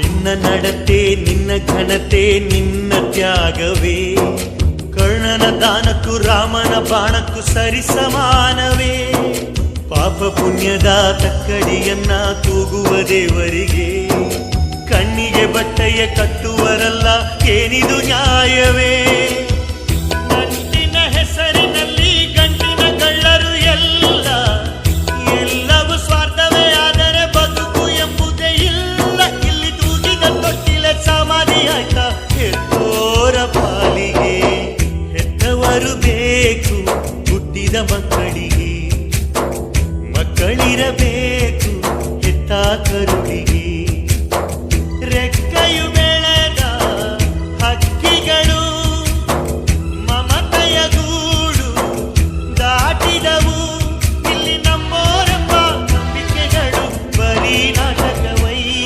ನಿನ್ನ ನಡತೆ, ನಿನ್ನ ಘನತೆ, ನಿನ್ನ ತ್ಯಾಗವೇ. ಕರ್ಣನ ದಾನಕ್ಕೂ ರಾಮನ ಬಾಣಕ್ಕೂ ಸರಿ ಸಮಾನವೇ. ಪಾಪ ಪುಣ್ಯದ ತಕ್ಕಡಿಯನ್ನ ತೂಗುವ ದೇವರಿಗೆ. ಕಣ್ಣಿಗೆ ಬಟ್ಟೆಯ ಕಟ್ಟುವರಲ್ಲ, ಏನಿದು ನ್ಯಾಯವೇ? ಬರಬೇಕು ಹುಟ್ಟಿದ ಮಕ್ಕಳಿಗೆ. ಮಕ್ಕಳಿರಬೇಕು ಎತ್ತಾಕರು